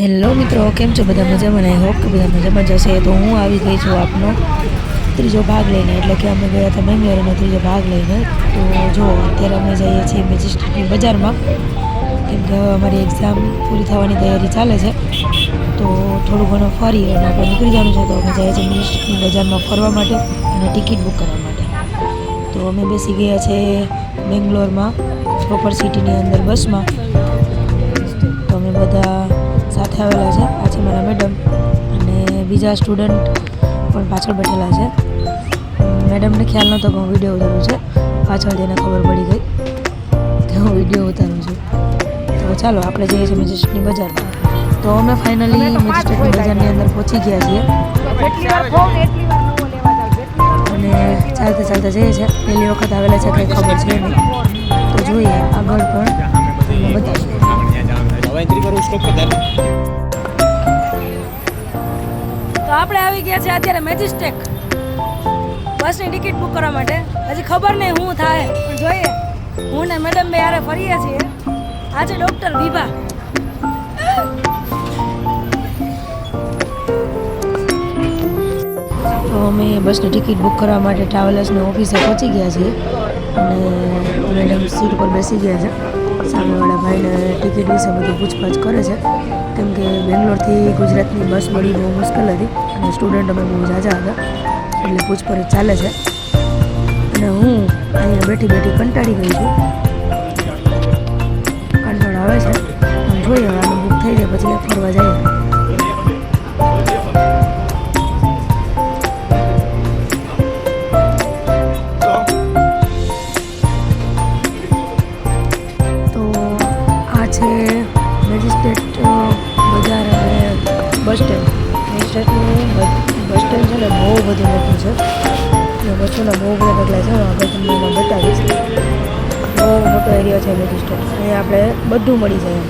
Hello મિત્રો, કેમ છો? બધા મજામાં? આઈ હોપ કે બધા મજામાં જશે તો હું આવી ગઈ છું આપનો ત્રીજો ભાગ લઈને. એટલે કે અમે ગયા હતા બેંગ્લોરનો ત્રીજો ભાગ લઈને. તો જો, અત્યારે અમે જઈએ છીએ મેજિસ્ટ્રેટની બજારમાં. કેમ કે અમારી એક્ઝામ પૂરી થવાની તૈયારી ચાલે છે. તો થોડું ઘણું ફરી અને આપણે નીકળી જવાનું છે. તો અમે જઈએ છીએ મેજિસ્ટ્રેટની બજારમાં ફરવા માટે અને ટિકિટ બુક કરવા માટે. તો અમે બેસી ગયા છે બેંગ્લોરમાં, પ્રોપર સિટીની અંદર બસમાં. તો અમે બધા સાથે આવેલા છે. આ છે મારા મેડમ અને બીજા સ્ટુડન્ટ પણ પાછળ બેઠેલા છે. મેડમને ખ્યાલ નહોતો કે હું વીડિયો ઉતારું છે. પાછળ જઈને ખબર પડી ગઈ કે હું વીડિયો ઉતારું છું. તો ચાલો આપણે જઈએ છીએ મેજિસ્ટ્રેટની બજાર તો અમે ફાઇનલી મેજિસ્ટ્રેટની બજારની અંદર પહોંચી ગયા છીએ. અને ચાલતા ચાલતા જઈએ છીએ. પહેલી વખત આવેલા છે કંઈ ખબર છે નહીં. તો જોઈએ આગળ પણ. તમને તો આપણે આવી ગયા છે અત્યારે મેજિસ્ટેક. બસની ટિકિટ બુક કરવા માટે. હજી ખબર નહીં હું થાય પણ જોઈએ. હું ને મેડમ બે યારે ફરીએ છીએ. આજે ડૉક્ટર વિભા. તો અમે બસની ટિકિટ બુક કરવા માટે ટ્રાવેલર્સની ઓફિસે પહોંચી ગયા છીએ. અને મેડમ સીટ પર બેસી ગયા છે સામેવાળા ભાઈને ટિકિટ વિશે બધું પૂછપરછ કરે છે. કેમ કે બેંગ્લોરથી ગુજરાતની બસ મળી બહુ મુશ્કેલ હતી અને સ્ટુડન્ટ અમે બહુ ઝાઝા હતા. એટલે પૂછપરછ ચાલે છે. અને હું અહીંયા બેઠી બેઠી કંટાળી ગઈ છું. કંટાળ આવે છે. પણ જોઈએ હવે બુક થઈ જાય પછી ફરવા જઈએ. બધું લખ્યું છે. અને બસોના બહુ બધા પગલાં છે, હું આગળ તમને એમાં બતાવીશ. બહુ મોટો એરિયો છે મેજિસ્ટ્રેટ અહીંયા આપણે બધું મળી જાય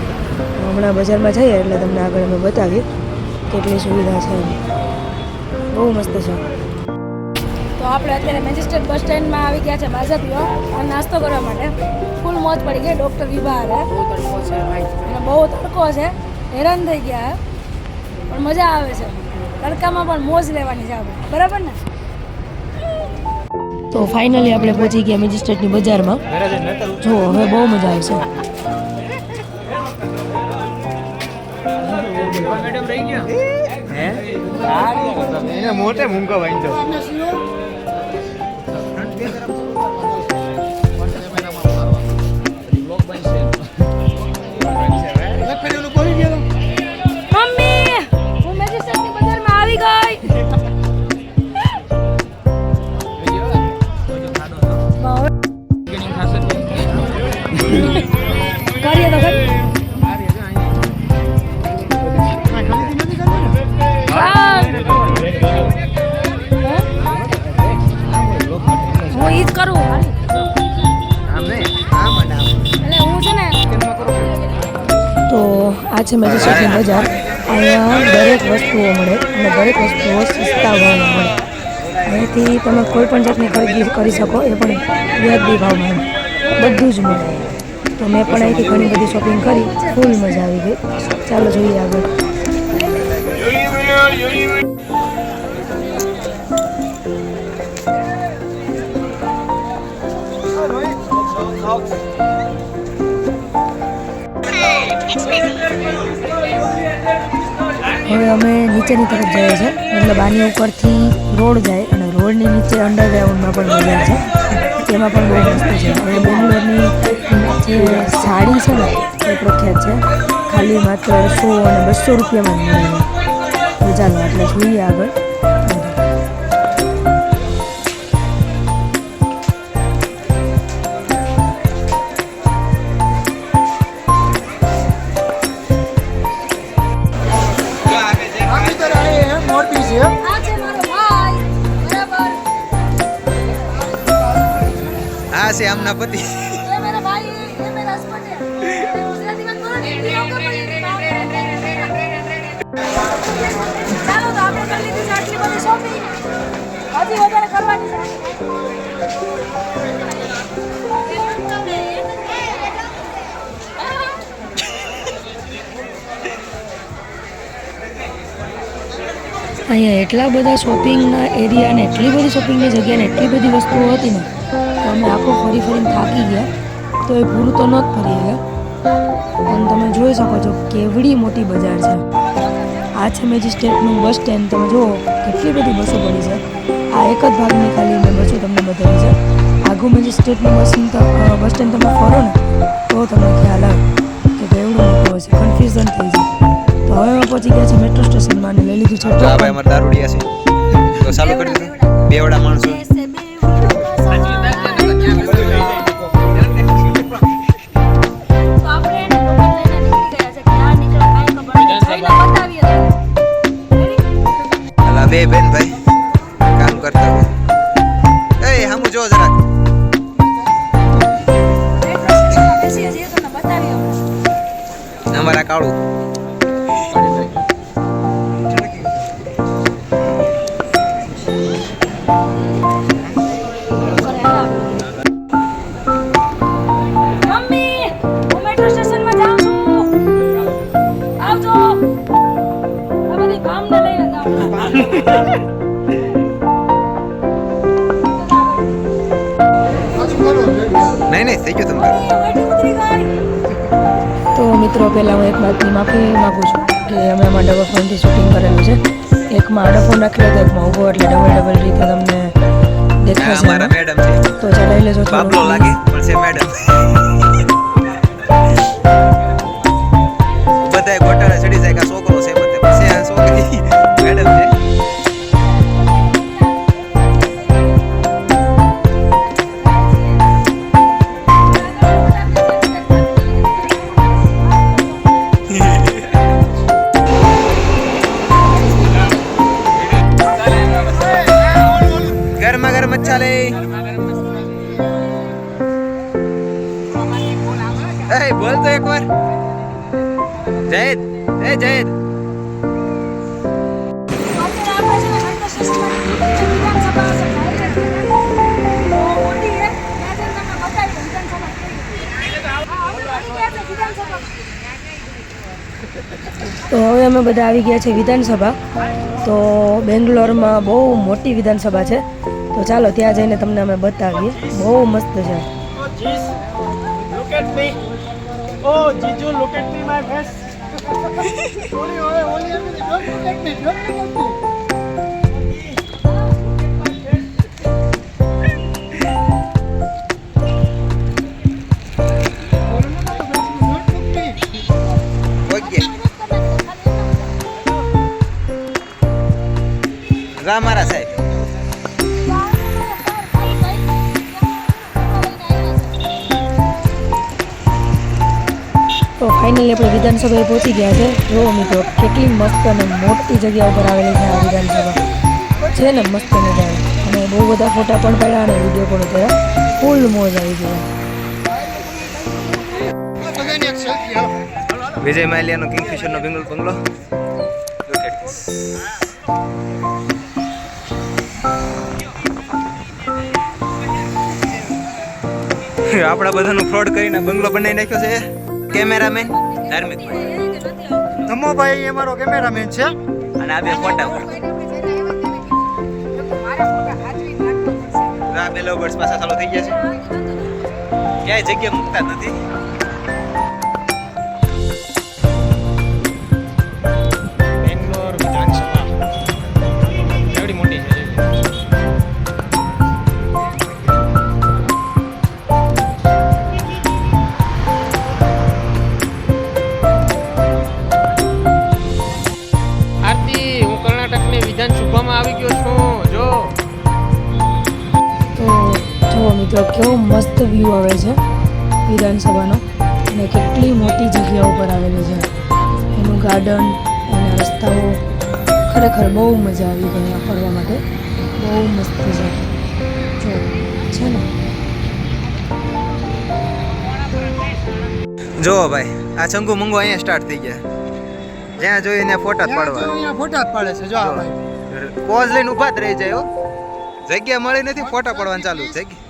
હમણાં બજારમાં જઈએ એટલે તમને આગળ અમે બતાવીએ કેટલી સુવિધા છે એમ. બહુ મસ્ત છે. તો આપણે અત્યારે મેજિસ્ટ્રેટ બસ સ્ટેન્ડમાં આવી ગયા છે બાજપીઓ અને નાસ્તો કરવા માટે ફૂલ મોજ પડી ગઈ, ડૉક્ટર વિભા હારે અને બહુ તડકો છે. હેરાન થઈ ગયા પણ મજા આવે છે. તડકામાં પણ મોજ લેવાની છે આપણે. બરાબર ને? તો ફાઇનલી આપણે પહોંચી ગયા મેજિસ્ટ્રેટની બજારમાં. જો હવે બહુ મજા આવશે મેડમ રહી ગયા હે મોટે મૂંગો વાંધો. છે મેજિસ્ટ્રેટની બજાર. અહીંયા દરેક વસ્તુઓ મળે અને દરેક વસ્તુઓ સસ્તા ભાવમાં મળે. અહીંથી તમે કોઈ પણ જાતની ખરીદી કરી શકો એ પણ વ્યાજબી ભાવમાં. બધું જ મળે. તો મેં પણ અહીંથી ઘણી બધી શોપિંગ કરી ફૂલ મજા આવી ગઈ. ચાલો જોઈએ આગળ. હવે અમે નીચેની તરફ જઈએ છીએ. મતલબ આની ઉપરથી રોડ જાય અને રોડની નીચે અંડરગ્રાઉન્ડમાં પણ બજાર છે. તેમાં પણ બહુ મસ્ત છે. અને બેંગ્લોરની જે સાડી છે ને, એ પ્રખ્યાત છે. ખાલી માત્ર સો અને બસો રૂપિયામાં જ મળે ચાલો, આપણે જોઈએ આગળ. છે આમના પતિ. અહીંયા એટલા બધા શોપિંગના એરિયા ને એટલી બધી શોપિંગની જગ્યાને એટલી બધી વસ્તુઓ હતી ને, તો અમે આખો ફરી ફરીને થાકી ગયા. તો એ પૂરું તો ન જ ફરી ગયા પણ તમે જોઈ શકો છો કેવડી મોટી બજાર છે. આ છે મેજિસ્ટ્રેટનું બસ સ્ટેન્ડ. તમે જુઓ કેટલી બધી બસો પડી છે. આ એક જ ભાગની ખાલી મેં બસો તમને બતાવી છે. આઘું મેજિસ્ટ્રેટનું બસ બસ સ્ટેન્ડ તમે ફરો ને, તો તમને છે આ ભાઈ. અમારે દારૂડિયા છે. તો ચાલુ કરી દીધું બેવડા માણસો. નહીં નહીં થઈ ગયું તો મિત્રો પહેલાં હું એક વાતની માફી માગું છું કે અમે આમાં ડબલ ફોનથી શૂટિંગ કરેલું છે. એકમાં આડો ફોન રાખેલો હતો એકમાં ઊભો એટલે ડબલ ડબલ રીતે તમને દેખાશે. મારા મેડમ છે. તો ચલાવી લેજો બાબલો લાગે પણ છે મેડમ બધાય ગોટાળે ચાલે. એ, બોલ તો એકવાર. જયદ, એ, જયદ. તો હવે અમે બધા આવી ગયા છે વિધાનસભા. તો બેંગ્લોરમાં બહુ મોટી વિધાનસભા છે. તો ચાલો ત્યાં જઈને તમને અમે બતાવીએ. બહુ મસ્ત છે. રામારા jeez. ફાઇનલી આપણે વિધાનસભાએ પહોંચી ગયા છે. જો મિત્રો, કેટલી મસ્ત અને મોટી જગ્યા ઉપર આવેલી છે આ વિધાનસભા. છે ને મસ્ત મજા અને બહુ બધા ફોટા પણ પડ્યા અને વીડિયો પણ ઉતર્યા. ફૂલ મોજ આવી ગયો વિજય માલ્યાનો કિંગફિશરનો બેંગલ બંગલો. આપણા બધાનું ફ્રોડ કરીને બંગલો બનાવી નાખ્યો છે. કેમેરામેન? ધાર્મિક ધમ્મોભાઈ એ મારો કેમેરામેન છે. અને આ બે ફોટા આ બે લવબર્ડ્સ પાછા ચાલુ થઈ ગયા છે. ક્યાંય જગ્યા મૂકતા નથી. કર્ણાટકની વિધાનસભામાં આવી ગયો છું? જો. તો જુઓ મિત્રો કેવો મસ્ત વ્યૂ આવે છે વિધાનસભાનો અને કેટલી મોટી જગ્યા ઉપર આવેલી છે. એનું ગાર્ડન એના રસ્તાઓ ખરેખર બહુ મજા આવી ગઈ આ ફરવા માટે. બહુ મસ્ત છે. જો છે ને? જો ભાઈ આ ચંગુ મંગુ અહીંયા સ્ટાર્ટ થઈ ગયા. જ્યાં જોઈ ત્યાં ફોટા જ પાડવા. અહીંયા ફોટા જ પાડે છે. જો આ ભાઈ. પોઝ લઈને ઊભા જ રહી જાય જગ્યા મળી નથી, ફોટા પડવાનું ચાલુ જગ્યા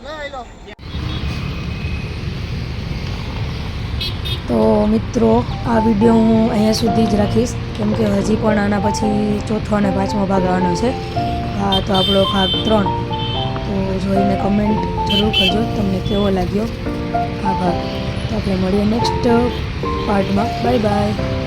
તો મિત્રો, આ વીડિયો હું અહીંયા સુધી જ રાખીશ. કેમ કે હજી પણ આના પછી ચોથો અને પાંચમો ભાગ આવવાનો છે. હા, તો આપણો ભાગ ત્રણ. તો જોઈને કમેન્ટ જરૂર કરજો, તમને કેવો લાગ્યો આ ભાગ. તો આપણે મળીએ નેક્સ્ટ પાર્ટમાં બાય બાય